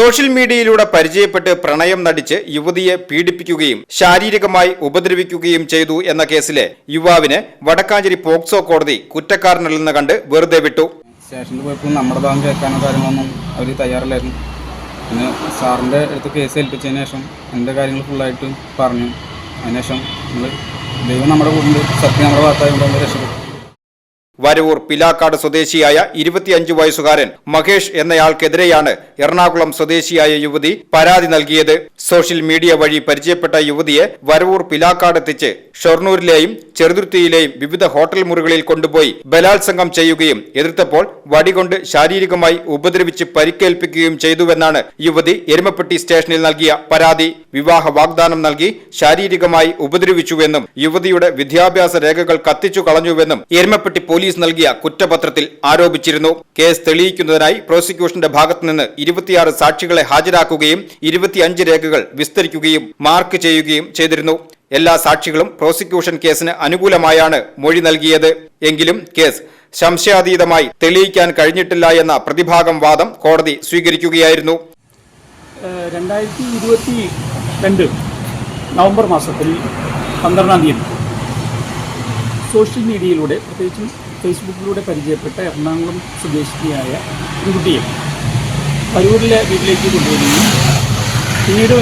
Social മീഡിയയിലൂടെ പരിചയപ്പെട്ട് പ്രണയം നടിച്ച് യുവതിയെ പീഡിപ്പിക്കുകയും ശാരീരികമായി ഉപദ്രവിക്കുകയും ചെയ്തു എന്ന കേസിലെ യുവാവിനെ വടക്കാഞ്ചേരി പോക്സോ കോടതി കുറ്റക്കാരനല്ലെന്ന് കണ്ട് വെറുതെ വിട്ടു. സ്റ്റേഷനിൽ പോയപ്പോൾ നമ്മുടെ ഭാഗം കേൾക്കാനോ കാര്യങ്ങളൊന്നും അവർ തയ്യാറില്ലായിരുന്നു. പിന്നെ സാറിന്റെ അടുത്ത് കേസ് ഏൽപ്പിച്ചതിന് ശേഷം എന്റെ കാര്യങ്ങൾ ഫുള്ളായിട്ട് പറഞ്ഞു. അതിനുശേഷം നമ്മൾ ദൈവം നമ്മുടെ കൂടെ സത്യം നമ്മുടെ ഭാഗത്തായതുകൊണ്ട് നമ്മൾ രക്ഷപ്പെട്ടു. വരവൂർ പിലാക്കാട് സ്വദേശിയായ ഇരുപത്തിയഞ്ച് വയസ്സുകാരൻ മഹേഷ് എന്നയാൾക്കെതിരെയാണ് എറണാകുളം സ്വദേശിയായ യുവതി പരാതി നൽകിയത്. സോഷ്യൽ മീഡിയ വഴി പരിചയപ്പെട്ട യുവതിയെ വരവൂർ പിലാക്കാടെത്തിച്ച് ഷൊർണൂരിലെയും ചെറുതുരുത്തിയിലെയും വിവിധ ഹോട്ടൽ മുറികളിൽ കൊണ്ടുപോയി ബലാത്സംഗം ചെയ്യുകയും എതിർത്തപ്പോൾ വടികൊണ്ട് ശാരീരികമായി ഉപദ്രവിച്ച് പരിക്കേൽപ്പിക്കുകയും ചെയ്തുവെന്നാണ് യുവതി എരുമപ്പെട്ടി സ്റ്റേഷനിൽ നൽകിയ പരാതി. വിവാഹ വാഗ്ദാനം നൽകി ശാരീരികമായി ഉപദ്രവിച്ചുവെന്നും യുവതിയുടെ വിദ്യാഭ്യാസ രേഖകൾ കത്തിച്ചു കളഞ്ഞുവെന്നും എരുമപ്പെട്ടി പോലീസ് നൽകിയ കുറ്റപത്രത്തിൽ ആരോപിച്ചിരുന്നു. കേസ് തെളിയിക്കുന്നതിനായി പ്രോസിക്യൂഷന്റെ ഭാഗത്തുനിന്ന് ഇരുപത്തിയാറ് സാക്ഷികളെ ഹാജരാക്കുകയും ഇരുപത്തിയഞ്ച് രേഖകൾ വിസ്തരിക്കുകയും മാർക്ക് ചെയ്യുകയും ചെയ്തിരുന്നു. എല്ലാ സാക്ഷികളും പ്രോസിക്യൂഷൻ കേസിന് അനുകൂലമായാണ് മൊഴി നൽകിയത്. എങ്കിലും കേസ് സംശയാതീതമായി തെളിയിക്കാൻ കഴിഞ്ഞിട്ടില്ല എന്ന പ്രതിഭാഗം വാദം കോടതി സ്വീകരിക്കുകയായിരുന്നു. രണ്ടായിരത്തി ഇരുപത്തി രണ്ട് നവംബർ മാസത്തിൽ പന്ത്രണ്ടാം തീയതി സോഷ്യൽ മീഡിയയിലൂടെ പ്രത്യേകിച്ചും ഫേസ്ബുക്കിലൂടെ പരിചയപ്പെട്ട എറണാകുളം സ്വദേശിനിയായ പെൺകുട്ടിയെ കുട്ടിയെ പരൂരിലെ വീട്ടിലേക്ക് കൊണ്ടുവരികയും പിന്നീട്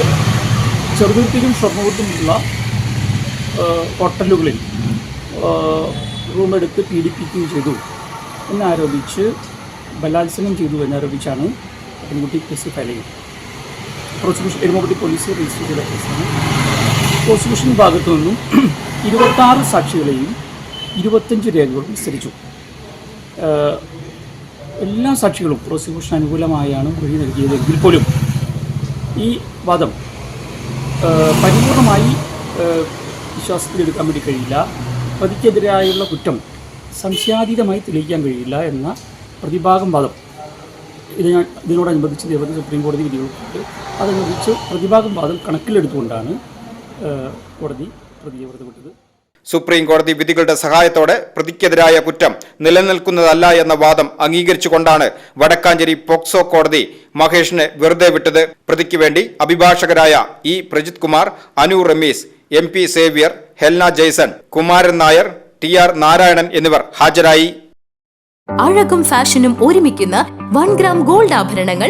ചെറുതുരുത്തിലും ഷൊർണൂർത്തിലുമുള്ള ഏഹ് ഹോട്ടലുകളിൽ റൂമെടുത്ത് പീഡിപ്പിക്കുകയും ചെയ്തു എന്നാരോപിച്ച് ബലാത്സംഗം ചെയ്തു എന്നാരോപിച്ചാണ് പെൺകുട്ടി കേസ് ഫയൽ ചെയ്തത് പ്രോസിക്യൂഷൻ എരുമകുട്ടി പോലീസ് രജിസ്റ്റർ ചെയ്ത കേസാണ്. പ്രോസിക്യൂഷൻ ഭാഗത്തു നിന്നും ഇരുപത്താറ് സാക്ഷികളെയും ഇരുപത്തഞ്ച് രേഖകൾ വിസ്തരിച്ചു. എല്ലാ സാക്ഷികളും പ്രോസിക്യൂഷൻ അനുകൂലമായാണ് മൊഴി നൽകിയതെങ്കിൽ പോലും ഈ വാദം പരിപൂർണമായി വിശ്വാസത്തിലെടുക്കാൻ വേണ്ടി കഴിയില്ല. പ്രതിക്കെതിരായുള്ള കുറ്റം സംശയാതീതമായി തെളിയിക്കാൻ കഴിയില്ല എന്ന പ്രതിഭാഗം വാദം. ഇതിന ഇതിനോടനുബന്ധിച്ച് നിരവധി സുപ്രീം കോടതി വിധികളുണ്ട് അതനുസരിച്ച് പ്രതിഭാഗം വാദം കണക്കിലെടുത്തുകൊണ്ടാണ് കോടതി പ്രതിയെ വെറുതെ വിട്ടത്. സുപ്രീം കോടതി വിധികളുടെ സഹായത്തോടെ പ്രതിക്കെതിരായ കുറ്റം നിലനിൽക്കുന്നതല്ല എന്ന വാദം അംഗീകരിച്ചുകൊണ്ടാണ് വടക്കാഞ്ചേരി പോക്സോ കോടതി മഹേഷിനെ വെറുതെ വിട്ടത്. പ്രതിക്ക് വേണ്ടി അഭിഭാഷകരായ E Prajith Kumar Anu Rameez M P Xavier Helna Jaison Kumaran Nair T R Narayanan എന്നിവർ ഹാജരായി. അഴകും ഫാഷനും ഒരുമിക്കുന്ന വൺ ഗ്രാം ഗോൾഡ് ആഭരണങ്ങൾ